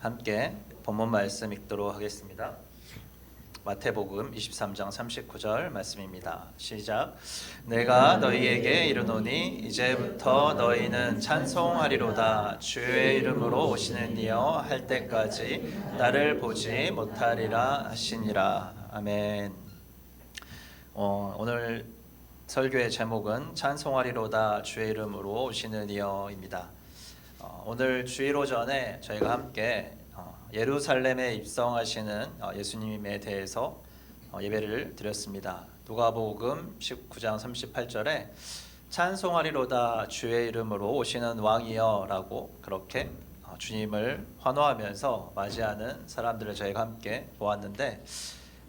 함께 본문 말씀 읽도록 하겠습니다. 마태복음 23장 39절 말씀입니다. 시작. 내가 너희에게 이르노니 이제부터 너희는 찬송하리로다 주의 이름으로 오시는 이여 할 때까지 나를 보지 못하리라 하시니라. 아멘. 어, 오늘 설교의 제목은 찬송하리로다 주의 이름으로 오시는 이여입니다. 어, 오늘 주일 오전에 저희가 함께 어, 예루살렘에 입성하시는 어, 예수님에 대해서 어, 예배를 드렸습니다. 누가복음 19장 38절에 찬송하리로다 주의 이름으로 오시는 왕이여라고 그렇게 어, 주님을 환호하면서 맞이하는 사람들을 저희가 함께 보았는데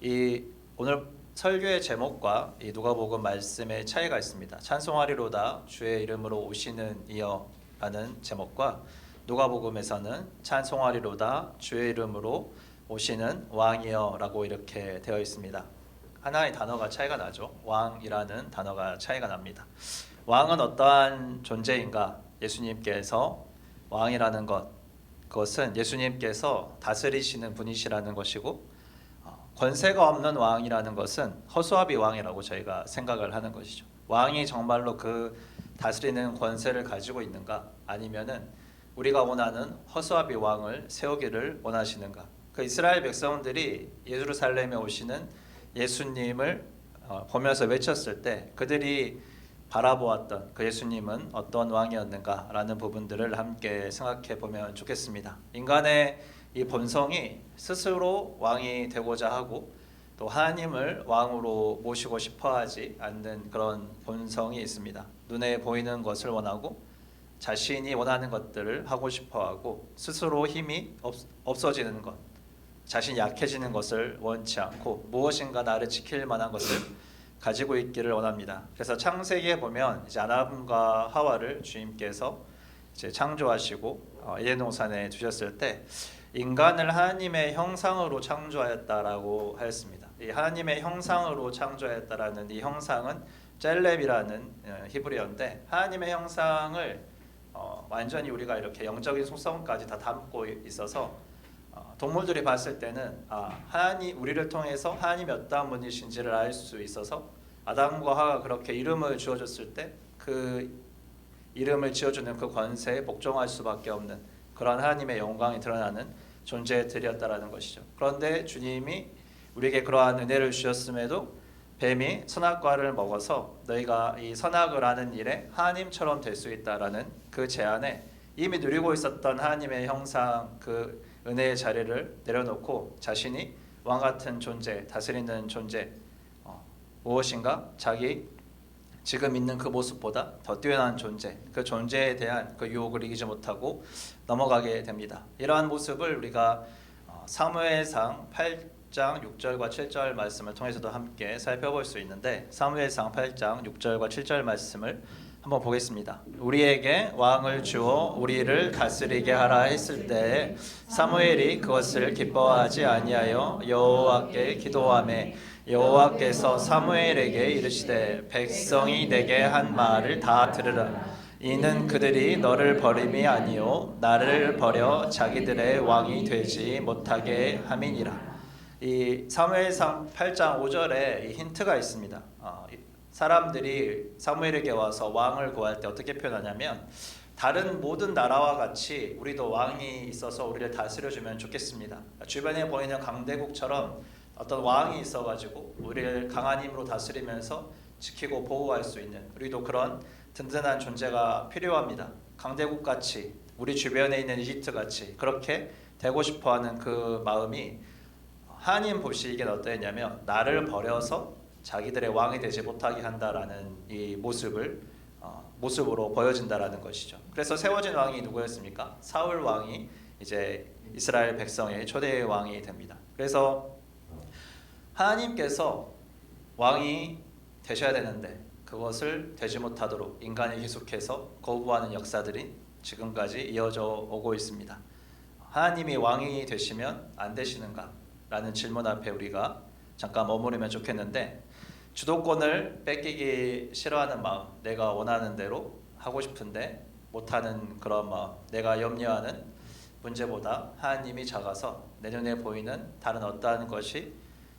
이 오늘 설교의 제목과 이 누가복음 말씀의 차이가 있습니다. 찬송하리로다 주의 이름으로 오시는 이여라는 제목과 누가복음에서는 찬송하리로다 주의 이름으로 오시는 왕이여라고 이렇게 되어 있습니다. 하나의 단어가 차이가 나죠. 왕이라는 단어가 차이가 납니다. 왕은 어떠한 존재인가? 예수님께서 왕이라는 것 그것은 예수님께서 다스리시는 분이시라는 것이고 어, 권세가 없는 왕이라는 것은 허수아비 왕이라고 저희가 생각을 하는 것이죠. 왕이 정말로 그 다스리는 권세를 가지고 있는가? 아니면은 우리가 원하는 허수아비 왕을 세우기를 원하시는가? 그 이스라엘 백성들이 예루살렘에 오시는 예수님을 어, 보면서 외쳤을 때 그들이 바라보았던 그 예수님은 어떤 왕이었는가라는 부분들을 함께 생각해 보면 좋겠습니다. 인간의 이 본성이 스스로 왕이 되고자 하고 또 하나님을 왕으로 모시고 싶어 하지 않는 그런 본성이 있습니다. 눈에 보이는 것을 원하고 자신이 원하는 것들을 하고 싶어하고 스스로 힘이 없, 없어지는 것, 자신이 약해지는 것을 원치 않고 무엇인가 나를 지킬 만한 것을 가지고 있기를 원합니다. 그래서 창세기에 보면 이제 아담과 하와를 주님께서 이제 창조하시고 어, 에덴 동산에 두셨을 때 인간을 하나님의 형상으로 창조하였다라고 하였습니다. 이 하나님의 형상으로 창조하였다라는 이 형상은 젤렙이라는 어, 히브리어인데 하나님의 형상을 어, 완전히 우리가 이렇게 영적인 속성까지 다 담고 있어서 어, 동물들이 봤을 때는 아, 하나님 우리를 통해서 하나님이 어떠한 분이신지를 알 수 있어서 아담과 하가 그렇게 이름을 주어줬을 때 그 이름을 지어주는 그 권세에 복종할 수밖에 없는 그런 하나님의 영광이 드러나는 존재들이었다라는 것이죠. 그런데 주님이 우리에게 그러한 은혜를 주셨음에도 뱀이 선악과를 먹어서 너희가 이 선악을 하는 일에 하나님처럼 될 수 있다라는 그 제안에 이미 누리고 있었던 하나님의 형상 그 은혜의 자리를 내려놓고 자신이 왕 같은 존재, 다스리는 존재 어, 무엇인가 자기 지금 있는 그 모습보다 더 뛰어난 존재, 그 존재에 대한 그 유혹을 이기지 못하고 넘어가게 됩니다. 이러한 모습을 우리가 어, 사무엘상 8 장 6절과 7절 말씀을 통해서도 함께 살펴볼 수 있는데 사무엘상 8장 6절과 7절 말씀을 한번 보겠습니다. 우리에게 왕을 주어 우리를 다스리게 하라 했을 때 사무엘이 그것을 기뻐하지 아니하여 여호와께 기도하매 여호와께서 사무엘에게 이르시되 백성이 내게 한 말을 다 들으라 이는 그들이 너를 버림이 아니요 나를 버려 자기들의 왕이 되지 못하게 함이니라. 이 사무엘상 8장 5절에 이 힌트가 있습니다. 어, 이 사람들이 사무엘에게 와서 왕을 구할 때 어떻게 표현하냐면 다른 모든 나라와 같이 우리도 왕이 있어서 우리를 다스려 주면 좋겠습니다. 주변에 보이는 강대국처럼 어떤 왕이 있어가지고 우리를 강한 힘으로 다스리면서 지키고 보호할 수 있는 우리도 그런 든든한 존재가 필요합니다. 강대국 같이 우리 주변에 있는 이집트 같이 그렇게 되고 싶어하는 그 마음이 하나님 보시기엔 어떠했냐면 나를 버려서 자기들의 왕이 되지 못하게 한다라는 이 모습을 어, 모습으로 보여진다라는 것이죠. 그래서 세워진 왕이 누구였습니까? 사울 왕이 이제 이스라엘 백성의 초대 왕이 됩니다. 그래서 하나님께서 왕이 되셔야 되는데 그것을 되지 못하도록 인간이 계속해서 거부하는 역사들이 지금까지 이어져 오고 있습니다. 하나님이 왕이 되시면 안 되시는가? 라는 질문 앞에 우리가 잠깐 머무르면 좋겠는데 주도권을 뺏기기 싫어하는 마음, 내가 원하는 대로 하고 싶은데 못하는 그런 마음, 내가 염려하는 문제보다 하나님이 작아서 내 눈에 보이는 다른 어떠한 것이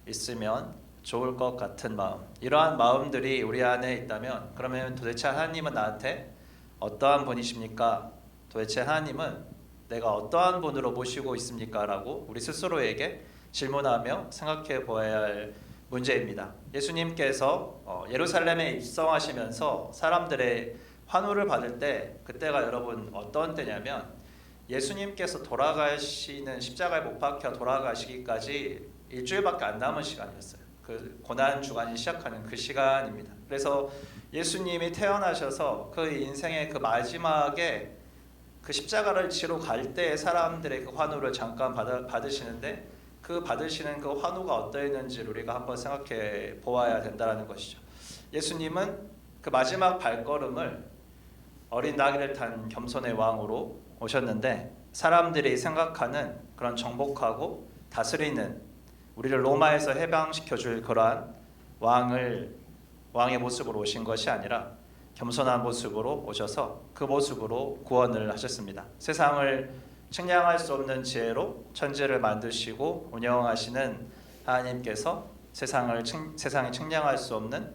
있으면 좋을 것 같은 마음. 이러한 마음들이 우리 안에 있다면 그러면 도대체 하나님은 나한테 어떠한 분이십니까? 도대체 하나님은 내가 어떠한 분으로 모시고 있습니까? 라고 우리 스스로에게 질문하며 생각해 보아야 할 문제입니다. 예수님께서 어, 예루살렘에 입성하시면서 사람들의 환호를 받을 때 그때가 여러분 어떤 때냐면 예수님께서 돌아가시는 십자가에 못 박혀 돌아가시기까지 일주일밖에 안 남은 시간이었어요. 그 고난 주간이 시작하는 그 시간입니다. 그래서 예수님이 태어나셔서 그 인생의 그 마지막에 그 십자가를 지러 갈 때 사람들의 그 환호를 잠깐 받으시는데 그 받으시는 그 환호가 어떠했는지를 우리가 한번 생각해 보아야 된다는 것이죠. 예수님은 그 마지막 발걸음을 어린 나귀를 탄 겸손의 왕으로 오셨는데 사람들이 생각하는 그런 정복하고 다스리는 우리를 로마에서 해방시켜 줄 그러한 왕을 왕의 모습으로 오신 것이 아니라 겸손한 모습으로 오셔서 그 모습으로 구원을 하셨습니다. 세상을 측량할 수 없는 지혜로 천지를 만드시고 운영하시는 하나님께서 세상을 측, 세상이 측량할 수 없는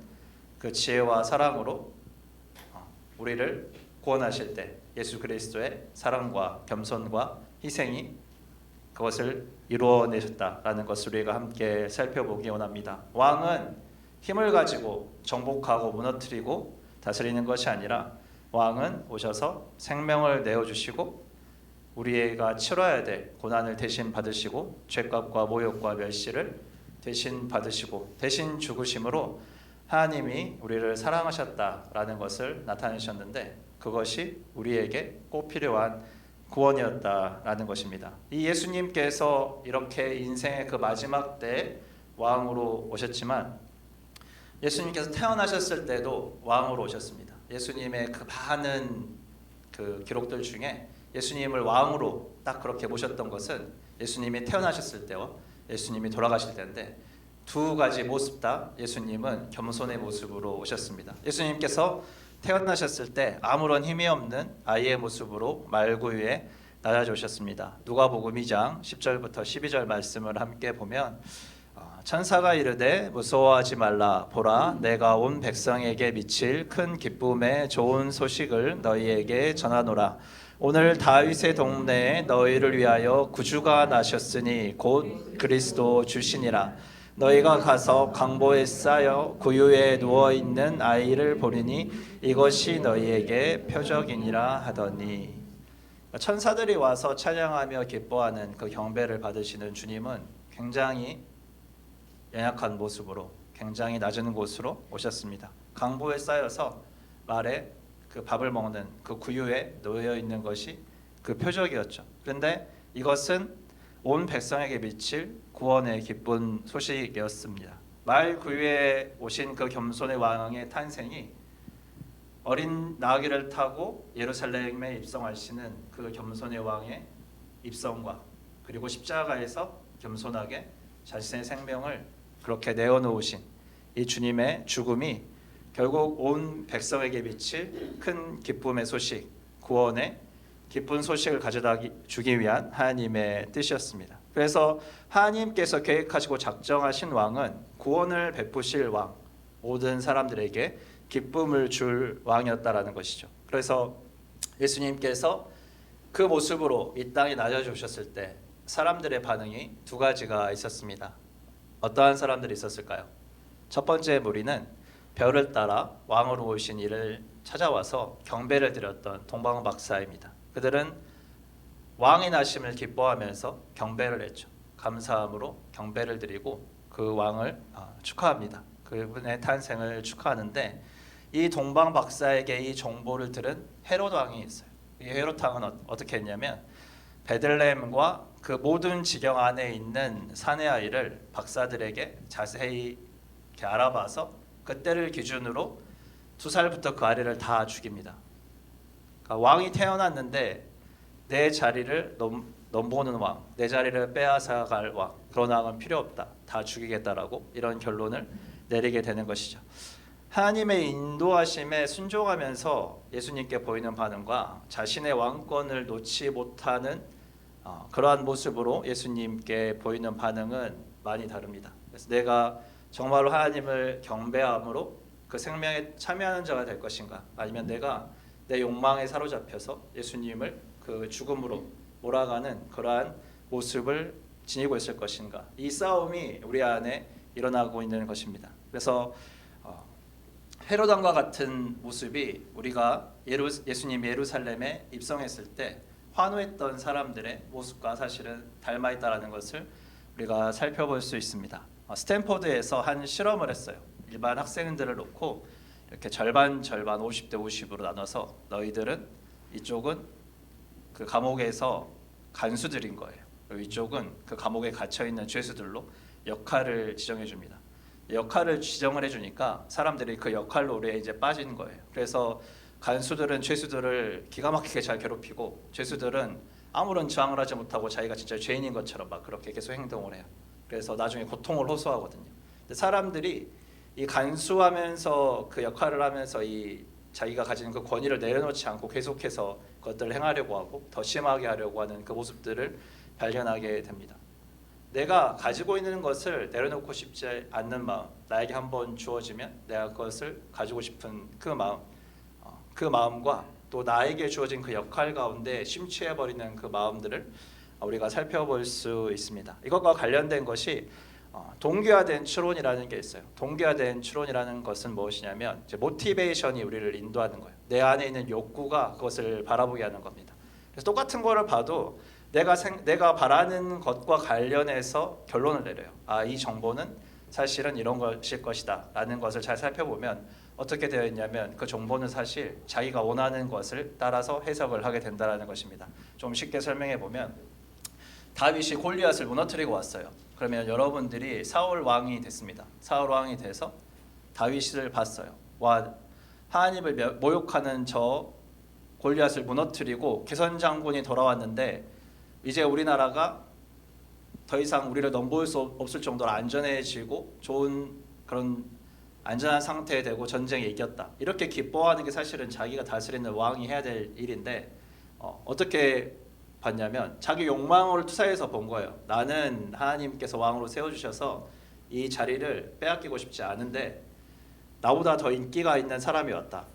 그 지혜와 사랑으로 어, 우리를 구원하실 때 예수 그리스도의 사랑과 겸손과 희생이 그것을 이루어내셨다라는 것을 우리가 함께 살펴보기 원합니다. 왕은 힘을 가지고 정복하고 무너뜨리고 다스리는 것이 아니라 왕은 오셔서 생명을 내어 주시고 우리가 치러야 될 고난을 대신 받으시고 죄값과 모욕과 멸시를 대신 받으시고 대신 죽으심으로 하나님이 우리를 사랑하셨다라는 것을 나타내셨는데 그것이 우리에게 꼭 필요한 구원이었다라는 것입니다. 이 예수님께서 이렇게 인생의 그 마지막 때 왕으로 오셨지만 예수님께서 태어나셨을 때도 왕으로 오셨습니다. 예수님의 그 많은 그 기록들 중에 예수님을 왕으로 딱 그렇게 모셨던 것은 예수님이 태어나셨을 때와 예수님이 돌아가실 때인데 두 가지 모습 다 예수님은 겸손의 모습으로 오셨습니다. 예수님께서 태어나셨을 때 아무런 힘이 없는 아이의 모습으로 말구 위에 낮아져 오셨습니다. 누가복음 2장 10절부터 12절 말씀을 함께 보면 어, 천사가 이르되 무서워하지 말라 보라 내가 온 백성에게 미칠 큰 기쁨의 좋은 소식을 너희에게 전하노라 오늘 다윗의 동네에 너희를 위하여 구주가 나셨으니 곧 그리스도 주시니라 너희가 가서 강보에 쌓여 구유에 누워 있는 아이를 보리니 이것이 너희에게 표적이니라 하더니 천사들이 와서 찬양하며 기뻐하는 그 경배를 받으시는 주님은 굉장히 연약한 모습으로 굉장히 낮은 곳으로 오셨습니다. 강보에 쌓여서 말에 그 밥을 먹는 그 구유에 놓여 있는 것이 그 표적이었죠. 그런데 이것은 온 백성에게 미칠 구원의 기쁜 소식이었습니다. 말 구유에 오신 그 겸손의 왕의 탄생이 어린 나귀를 타고 예루살렘에 입성하시는 그 겸손의 왕의 입성과 그리고 십자가에서 겸손하게 자신의 생명을 그렇게 내어놓으신 이 주님의 죽음이 결국 온 백성에게 미칠 큰 기쁨의 소식, 구원의 기쁜 소식을 가져다 주기 위한 하나님의 뜻이었습니다. 그래서 하나님께서 계획하시고 작정하신 왕은 구원을 베푸실 왕, 모든 사람들에게 기쁨을 줄 왕이었다라는 것이죠. 그래서 예수님께서 그 모습으로 이 땅에 낮아 주셨을 때 사람들의 반응이 두 가지가 있었습니다. 어떠한 사람들이 있었을까요? 첫 번째 무리는 별을 따라 왕으로 오신 이를 찾아와서 경배를 드렸던 동방 박사입니다. 그들은 왕의 나심을 기뻐하면서 경배를 했죠. 감사함으로 경배를 드리고 그 왕을 아, 축하합니다. 그분의 탄생을 축하하는데 이 동방 박사에게 이 정보를 들은 헤롯 왕이 있어요. 이 헤롯 왕은 어, 떻게 했냐면 베들레헴과 그 모든 지경 안에 있는 사내 아이를 박사들에게 자세히 알아봐서 그때를 기준으로 두 살부터 그 아이를 다 죽입니다. 그러니까 왕이 태어났는데 내 자리를 넘, 넘보는 왕, 내 자리를 빼앗아갈 왕, 그런 왕은 필요 없다. 다 죽이겠다라고 이런 결론을 내리게 되는 것이죠. 하나님의 인도하심에 순종하면서 예수님께 보이는 반응과 자신의 왕권을 놓지 못하는 어, 그러한 모습으로 예수님께 보이는 반응은 많이 다릅니다. 그래서 내가 정말로 하나님을 경배함으로 그 생명에 참여하는 자가 될 것인가 아니면 내가 내 욕망에 사로잡혀서 예수님을 그 죽음으로 몰아가는 그러한 모습을 지니고 있을 것인가 이 싸움이 우리 안에 일어나고 있는 것입니다. 그래서 어, 헤로당과 같은 모습이 우리가 예루, 예수님 예루살렘에 입성했을 때 환호했던 사람들의 모습과 사실은 닮아 있다라는 것을 우리가 살펴볼 수 있습니다. 어, 스탠포드에서 한 실험을 했어요. 일반 학생들을 놓고 이렇게 절반 절반 50대 50으로 나눠서 너희들은 이쪽은 그 감옥에서 간수들인 거예요. 이쪽은 그 감옥에 갇혀 있는 죄수들로 역할을 지정해 줍니다. 역할을 지정을 해 주니까 사람들이 그 역할로 우리에 이제 빠지는 거예요. 그래서 간수들은 죄수들을 기가 막히게 잘 괴롭히고 죄수들은 아무런 저항을 하지 못하고 자기가 진짜 죄인인 것처럼 막 그렇게 계속 행동을 해요. 그래서 나중에 고통을 호소하거든요. 근데 사람들이 이 간수하면서 그 역할을 하면서 이 자기가 가지는 그 권위를 내려놓지 않고 계속해서 그것들을 행하려고 하고 더 심하게 하려고 하는 그 모습들을 발견하게 됩니다. 내가 가지고 있는 것을 내려놓고 싶지 않는 마음, 나에게 한번 주어지면 내가 그것을 가지고 싶은 그 마음, 어, 그 마음과 또 나에게 주어진 그 역할 가운데 심취해 버리는 그 마음들을 우리가 살펴볼 수 있습니다. 이것과 관련된 것이 어, 동기화된 추론이라는 게 있어요. 동기화된 추론이라는 것은 무엇이냐면 모티베이션이 우리를 인도하는 거예요. 내 안에 있는 욕구가 그것을 바라보게 하는 겁니다. 그래서 똑같은 거를 봐도 내가 생, 내가 바라는 것과 관련해서 결론을 내려요. 아, 이 정보는 사실은 이런 것일 것이다라는 것을 잘 살펴보면 어떻게 되어 있냐면 그 정보는 사실 자기가 원하는 것을 따라서 해석을 하게 된다라는 것입니다. 좀 쉽게 설명해 보면 다윗이 골리앗을 무너뜨리고 왔어요. 그러면 여러분들이 사울 왕이 됐습니다. 사울 왕이 돼서 다윗을 봤어요. 와 하나님을 며- 모욕하는 저 골리앗을 무너뜨리고 개선 장군이 돌아왔는데 이제 우리나라가 더 이상 우리를 넘볼 수 없- 없을 정도로 안전해지고 좋은 그런 안전한 상태에 되고 전쟁에 이겼다. 이렇게 기뻐하는 게 사실은 자기가 다스리는 왕이 해야 될 일인데 어, 어떻게 봤냐면 자기 욕망을 투사해서 본 거예요. 나는 하나님께서 왕으로 세워주셔서 이 자리를 빼앗기고 싶지 않은데 나보다 더 인기가 있는 사람이 왔다.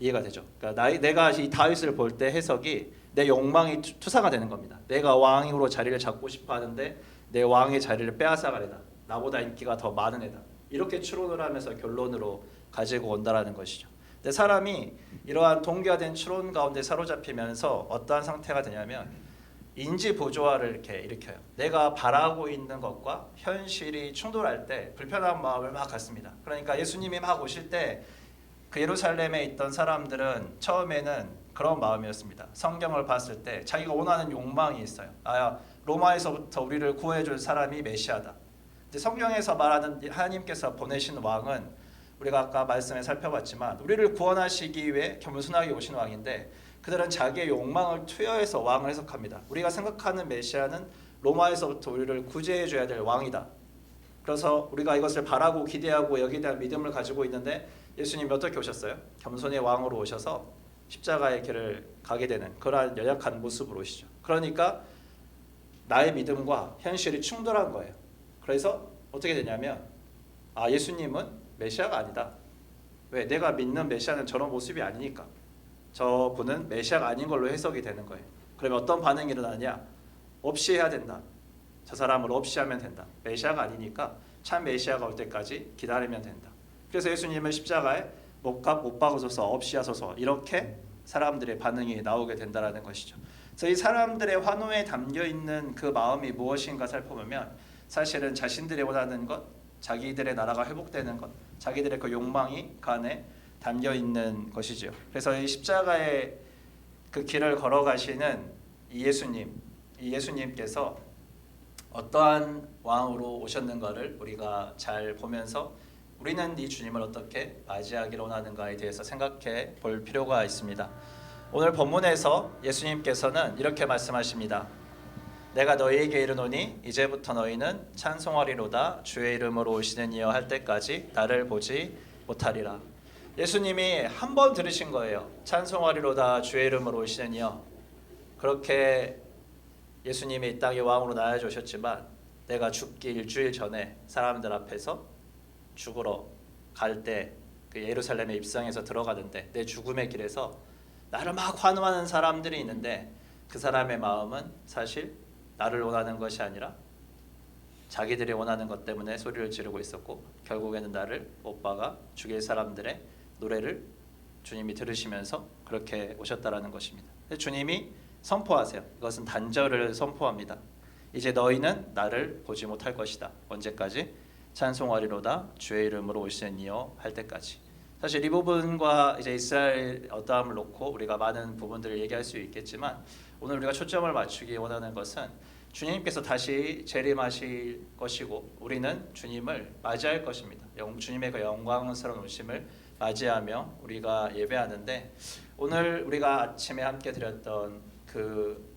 이해가 되죠? 그러니까 나, 내가 이 다윗을 볼 때 해석이 내 욕망이 투- 투사가 되는 겁니다. 내가 왕으로 자리를 잡고 싶어 하는데 내 왕의 자리를 빼앗아갈 애다. 나보다 인기가 더 많은 애다. 이렇게 추론을 하면서 결론으로 가지고 온다라는 것이죠. 근데 사람이 이러한 동기화된 추론 가운데 사로잡히면서 어떠한 상태가 되냐면 인지 보조화를 이렇게 일으켜요. 내가 바라고 있는 것과 현실이 충돌할 때 불편한 마음을 막 갖습니다. 그러니까 예수님이 막 오실 때 그 예루살렘에 있던 사람들은 처음에는 그런 마음이었습니다. 성경을 봤을 때 자기가 원하는 욕망이 있어요. 아, 로마에서부터 우리를 구해줄 사람이 메시아다. 성경에서 말하는 하나님께서 보내신 왕은 우리가 아까 말씀에 살펴봤지만 우리를 구원하시기 위해 겸손하게 오신 왕인데 그들은 자기의 욕망을 투여해서 왕을 해석합니다. 우리가 생각하는 메시아는 로마에서부터 우리를 구제해 줘야 될 왕이다. 그래서 우리가 이것을 바라고 기대하고 여기에 대한 믿음을 가지고 있는데 예수님이 어떻게 오셨어요? 겸손의 왕으로 오셔서 십자가의 길을 가게 되는 그러한 연약한 모습으로 오시죠. 그러니까 나의 믿음과 현실이 충돌한 거예요. 그래서 어떻게 되냐면 아 예수님은 메시아가 아니다. 왜? 내가 믿는 메시아는 저런 모습이 아니니까. 저 분은 메시아가 아닌 걸로 해석이 되는 거예요. 그러면 어떤 반응이 일어나냐? 없이 해야 된다. 저 사람을 없이 하면 된다. 메시아가 아니니까 참 메시아가 올 때까지 기다리면 된다. 그래서 예수님을 십자가에 못, 가, 못 박으소서 없이 하소서 이렇게 사람들의 반응이 나오게 된다라는 것이죠. 그래서 이 사람들의 환호에 담겨 있는 그 마음이 무엇인가 살펴보면 사실은 자신들이 원하는 것, 자기들의 나라가 회복되는 것, 자기들의 그 욕망이 그 안에 담겨 있는 것이죠. 그래서 이 십자가의 그 길을 걸어가시는 이 예수님, 이 예수님께서 어떠한 왕으로 오셨는가를 우리가 잘 보면서 우리는 이 주님을 어떻게 맞이하기를 원하는가에 대해서 생각해 볼 필요가 있습니다. 오늘 본문에서 예수님께서는 이렇게 말씀하십니다. 내가 너희에게 이르노니 이제부터 너희는 찬송하리로다 주의 이름으로 오시는 이여 할 때까지 나를 보지 못하리라. 예수님이 한 번 들으신 거예요. 찬송하리로다 주의 이름으로 오시느니요. 그렇게 예수님이 이 땅의 왕으로 나아져 오셨지만 내가 죽기 일주일 전에 사람들 앞에서 죽으러 갈 때 그 예루살렘에 입성해서 들어가는데 내 죽음의 길에서 나를 막 환호하는 사람들이 있는데 그 사람의 마음은 사실 나를 원하는 것이 아니라 자기들이 원하는 것 때문에 소리를 지르고 있었고 결국에는 나를 오빠가 죽일 사람들의 노래를 주님이 들으시면서 그렇게 오셨다라는 것입니다. 주님이 선포하세요. 이것은 단절을 선포합니다. 이제 너희는 나를 보지 못할 것이다. 언제까지? 찬송하리로다 주의 이름으로 오시니요 할 때까지. 사실 이 부분과 이제 이스라엘 어떠함을 놓고 우리가 많은 부분들을 얘기할 수 있겠지만 오늘 우리가 초점을 맞추기 원하는 것은 주님께서 다시 재림하실 것이고 우리는 주님을 맞이할 것입니다. 영, 주님의 그 영광스러운 오심을 맞이하며 우리가 예배하는데 오늘 우리가 아침에 함께 드렸던 그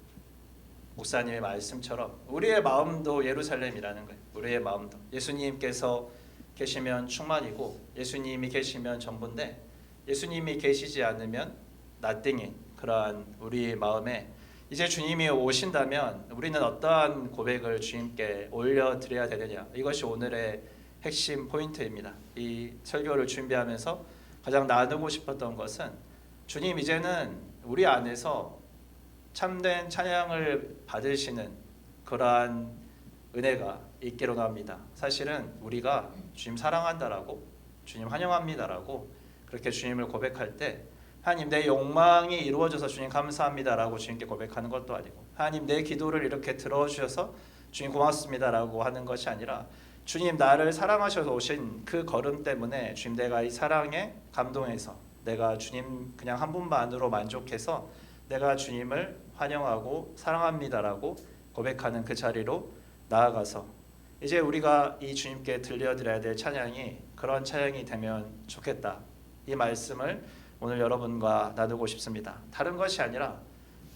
목사님의 말씀처럼 우리의 마음도 예루살렘이라는 거예요. 우리의 마음도 예수님께서 계시면 충만이고 예수님이 계시면 전부인데 예수님이 계시지 않으면 나띵인 그러한 우리 마음에 이제 주님이 오신다면 우리는 어떠한 고백을 주님께 올려드려야 되느냐 이것이 오늘의 핵심 포인트입니다. 이 설교를 준비하면서 가장 나누고 싶었던 것은 주님 이제는 우리 안에서 참된 찬양을 받으시는 그러한 은혜가 있기로 합니다. 사실은 우리가 주님 사랑한다라고 주님 환영합니다라고 그렇게 주님을 고백할 때 하나님 내 욕망이 이루어져서 주님 감사합니다라고 주님께 고백하는 것도 아니고 하나님 내 기도를 이렇게 들어주셔서 주님 고맙습니다라고 하는 것이 아니라 주님 나를 사랑하셔서 오신 그 걸음 때문에 주님 내가 이 사랑에 감동해서 내가 주님 그냥 한 분만으로 만족해서 내가 주님을 환영하고 사랑합니다라고 고백하는 그 자리로 나아가서 이제 우리가 이 주님께 들려드려야 될 찬양이 그런 찬양이 되면 좋겠다. 이 말씀을 오늘 여러분과 나누고 싶습니다. 다른 것이 아니라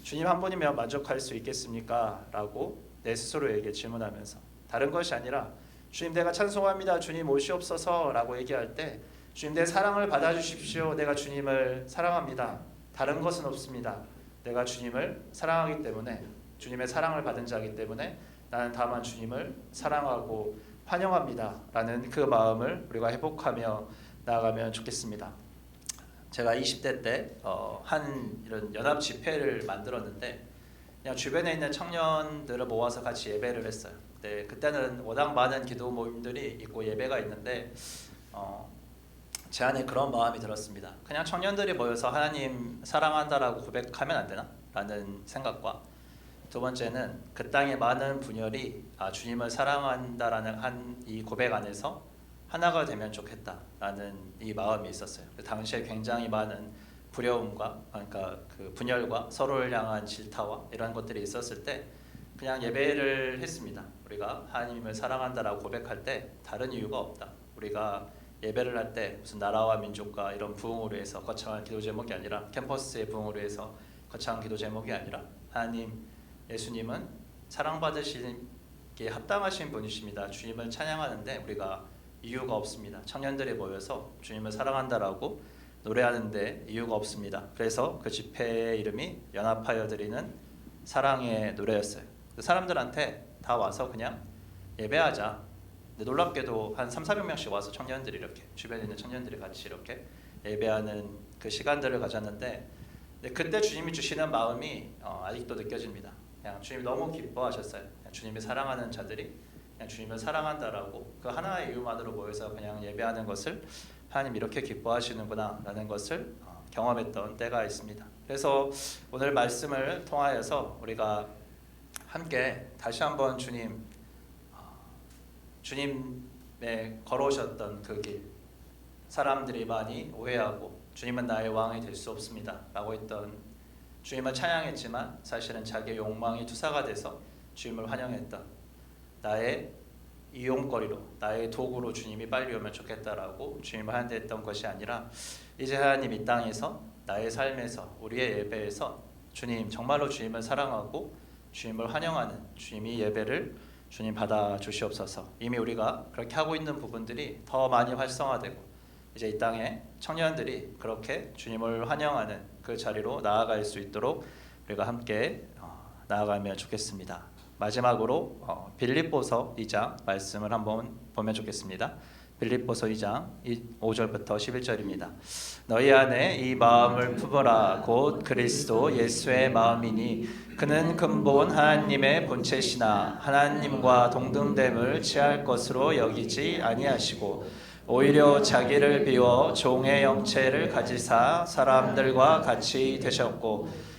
주님 한 분이면 만족할 수 있겠습니까? 라고 내 스스로에게 질문하면서 다른 것이 아니라 주님 내가 찬송합니다. 주님 오시옵소서 라고 얘기할 때 주님 내 사랑을 받아주십시오. 내가 주님을 사랑합니다. 다른 것은 없습니다. 내가 주님을 사랑하기 때문에 주님의 사랑을 받은 자이기 때문에 나는 다만 주님을 사랑하고 환영합니다 라는 그 마음을 우리가 회복하며 나아가면 좋겠습니다. 제가 20대 때한 어, 이런 연합 집회를 만들었는데 그냥 주변에 있는 청년들을 모아서 같이 예배를 했어요. 네, 그때는 워낙 많은 기도 모임들이 있고 예배가 있는데 어, 제 안에 그런 마음이 들었습니다. 그냥 청년들이 모여서 하나님 사랑한다라고 고백하면 안 되나? 라는 생각과 두 번째는 그 땅의 많은 분열이 아, 주님을 사랑한다라는 한 이 고백 안에서 하나가 되면 좋겠다라는 이 마음이 있었어요. 그 당시에 굉장히 많은 두려움과 그러니까 그 분열과 서로를 향한 질타와 이런 것들이 있었을 때 그냥 예배를 했습니다. 우리가 하나님을 사랑한다라고 고백할 때 다른 이유가 없다. 우리가 예배를 할 때 무슨 나라와 민족과 이런 부흥을 위해서 거창한 기도 제목이 아니라 캠퍼스의 부흥을 위해서 거창한 기도 제목이 아니라 하나님 예수님은 사랑받으시기에 합당하신 분이십니다. 주님을 찬양하는데 우리가 이유가 없습니다. 청년들이 모여서 주님을 사랑한다라고 노래하는데 이유가 없습니다. 그래서 그 집회의 이름이 연합하여 드리는 사랑의 노래였어요. 그 사람들한테 다 와서 그냥 예배하자. 근데 놀랍게도 한 3, 400명씩 와서 청년들이 이렇게 주변에 있는 청년들이 같이 이렇게 예배하는 그 시간들을 가졌는데 그때 주님이 주시는 마음이 어, 아직도 느껴집니다. 그냥 주님이 너무 기뻐하셨어요. 주님이 사랑하는 자들이 그냥 주님을 사랑한다라고 그 하나의 이유만으로 모여서 그냥 예배하는 것을 하나님 이렇게 기뻐하시는구나라는 것을 어, 경험했던 때가 있습니다. 그래서 오늘 말씀을 통하여서 우리가 함께 다시 한번 주님 어, 주님의 걸어오셨던 그 길 사람들이 많이 오해하고 주님은 나의 왕이 될 수 없습니다라고 했던 주님을 찬양했지만 사실은 자기의 욕망이 투사가 돼서 주님을 환영했던 나의 이용거리로 나의 도구로 주님이 빨리 오면 좋겠다라고 주님을 한대했던 것이 아니라 이제 하나님 이 땅에서 나의 삶에서 우리의 예배에서 주님 정말로 주님을 사랑하고 주님을 환영하는 주님이 예배를 주님 받아 주시옵소서. 이미 우리가 그렇게 하고 있는 부분들이 더 많이 활성화되고 이제 이 땅에 청년들이 그렇게 주님을 환영하는 그 자리로 나아갈 수 있도록 우리가 함께 어, 나아가면 좋겠습니다. 마지막으로 어, 빌립보서 2장 말씀을 한번 보면 좋겠습니다. 빌립보서 2장 5절부터 11절입니다. 너희 안에 이 마음을 품어라 곧 그리스도 예수의 마음이니 그는 근본 하나님의 본체시나 하나님과 동등됨을 취할 것으로 여기지 아니하시고 오히려 자기를 비워 종의 형체를 가지사 사람들과 같이 되셨고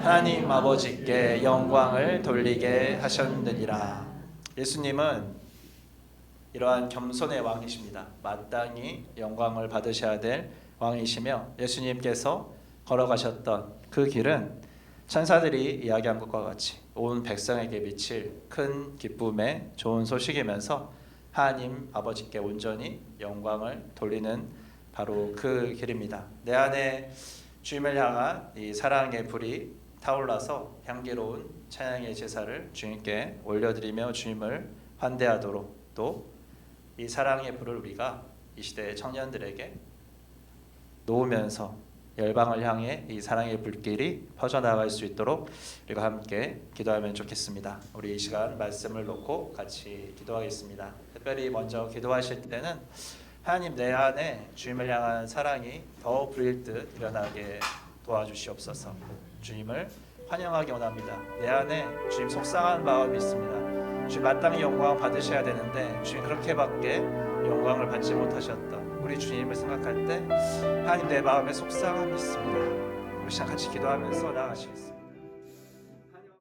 하나님 아버지께 영광을 돌리게 하셨느니라 예수님은 이러한 겸손의 왕이십니다. 마땅히 영광을 받으셔야 될 왕이시며 예수님께서 걸어가셨던 그 길은 천사들이 이야기한 것과 같이 온 백성에게 미칠 큰 기쁨의 좋은 소식이면서 하나님 아버지께 온전히 영광을 돌리는 바로 그 길입니다. 내 안에 주님을 향한 이 사랑의 불이 타올라서 향기로운 찬양의 제사를 주님께 올려드리며 주님을 환대하도록 또 이 사랑의 불을 우리가 이 시대의 청년들에게 놓으면서 열방을 향해 이 사랑의 불길이 퍼져나갈 수 있도록 우리가 함께 기도하면 좋겠습니다. 우리 이 시간 말씀을 놓고 같이 기도하겠습니다. 특별히 먼저 기도하실 때는 하나님 내 안에 주님을 향한 사랑이 더 불일 듯 일어나게 도와주시옵소서. 주님을 환영하기 원합니다. 내 안에 주님 속상한 마음이 있습니다. 주님 마땅히 영광 받으셔야 되는데 주님 그렇게밖에 영광을 받지 못하셨던 우리 주님을 생각할 때 하나님 내 마음에 속상함이 있습니다. 우리 같이 기도하면서 나아가시겠습니다.